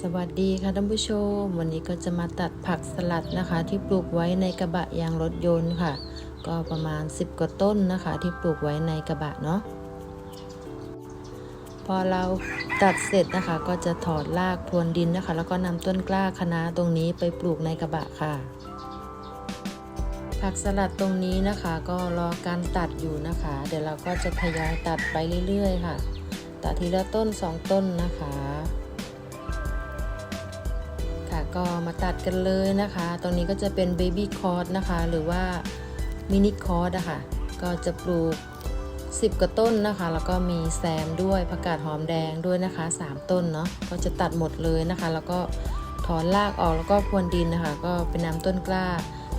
สวัสดีค่ะท่านผู้ชม วันนี้ก็จะมาตัดผักสลัดนะคะ ที่ปลูกไว้ในกระบะยางรถยนต์ค่ะ ก็ประมาณ 10 กว่าต้นนะคะ ที่ปลูกไว้ในกระบะเนาะพอเราตัดเสร็จนะคะ ก็จะถอดรากพรวนดินนะคะ แล้วก็นำต้นกล้าคะน้าตรงนี้ไปปลูกในกระบะค่ะ ผักสลัดตรงนี้นะคะ ก็รอการตัดอยู่นะคะ เดี๋ยวเราก็จะทยอยตัดไปเรื่อย ๆ ค่ะ ตัดทีละต้น 2 ต้นนะคะ ค่ะก็มาตัดกันเลยนะคะ ตรงนี้ก็จะเป็นเบบี้คอร์สนะคะ หรือว่ามินิคอร์สอะค่ะ ก็จะปลูก 10กว่าต้นนะคะ แล้วก็มีแซมด้วยผักกาดหอมแดงด้วยนะคะ 3 ต้นเนาะ ก็จะตัดหมดเลยนะคะ แล้วก็ถอนรากออกแล้วก็พรวนดินนะคะ ก็เป็นน้ำต้นกล้า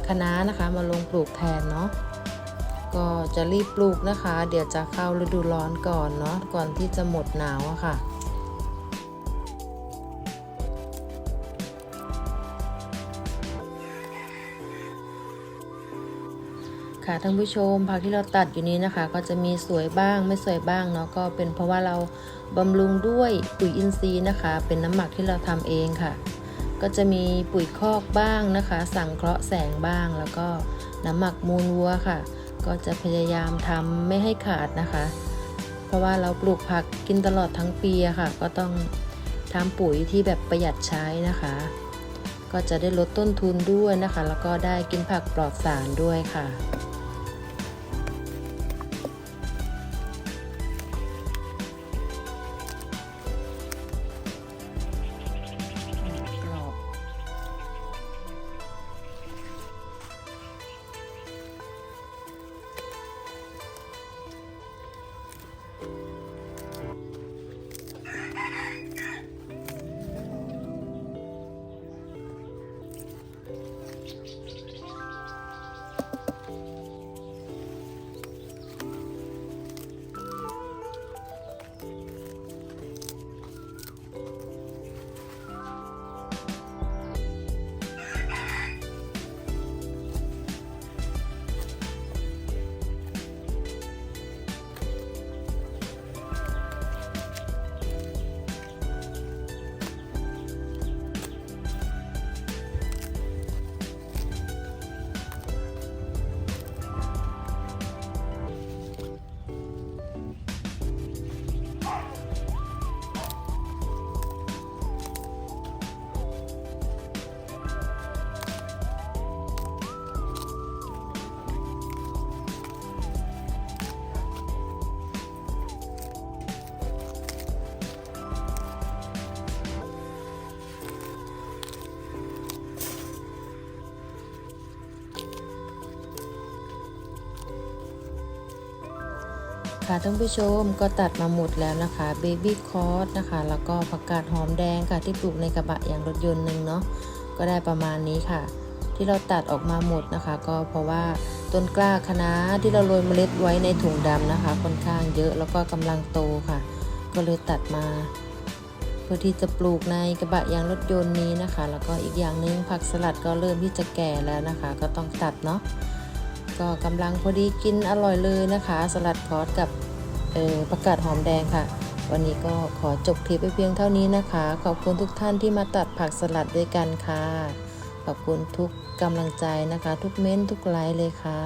คะน้านะคะ มาลงปลูกแทนเนาะ ก็จะรีบปลูกนะคะ เดี๋ยวจะเข้าฤดูร้อนก่อนเนาะก่อนที่จะหมดหนาวอะค่ะค่ะท่านผู้ชมผักที่เราตัดอยู่นี้นะคะ ก็จะมีสวยบ้างไม่สวยบ้างเนาะก็เป็นเพราะว่าเราบำรุงด้วยปุ๋ยอินทรีย์นะคะ เป็นน้ำหมักที่เราทำเองค่ะ ก็จะมีปุ๋ยคอกบ้างนะคะ สังเคราะห์แสงบ้าง แล้วก็น้ำหมักมูลวัวค่ะ ก็จะพยายามทำไม่ให้ขาดนะคะ เพราะว่าเราปลูกผักกินตลอดทั้งปีอะค่ะ ก็ต้องทำปุ๋ยที่แบบประหยัดใช้นะคะ ก็จะได้ลดต้นทุนด้วยนะคะ แล้วก็ได้กินผักปลอดสารด้วยค่ะ ค่ะท่านผู้ชมก็ตัดมาหมดแล้วนะคะเบบี้คอร์สนะคะ แล้วก็ผักกาดหอมแดงค่ะที่ปลูกในกระบะยางรถยนต์หนึ่งเนาะก็ได้ประมาณนี้ค่ะ ที่เราตัดออกมาหมดนะคะ ก็เพราะว่าต้นกล้าคะน้าที่เราโรยเมล็ดไว้ในถุงดำนะคะ ค่อนข้างเยอะแล้วก็กำลังโตค่ะ ก็เลยตัดมา เพื่อที่จะปลูกในกระบะยางรถยนต์นี้นะคะ แล้วก็อีกอย่างหนึงผักสลัดก็เริ่มที่จะแก่แล้วนะคะ ก็ต้องตัดเนาะ ก็กำลังพอดีกินอร่อยเลยนะคะ สลัดคอสกับออผักกาดหอมแดงค่ะ วันนี้ก็ขอจบคลิปไปเพียงเท่านี้นะคะ ขอบคุณทุกท่านที่มาตัดผักสลัดด้วยกันค่ะ ขอบคุณทุกกำลังใจนะคะ ทุกเม้นทุกไลค์เลยค่ะ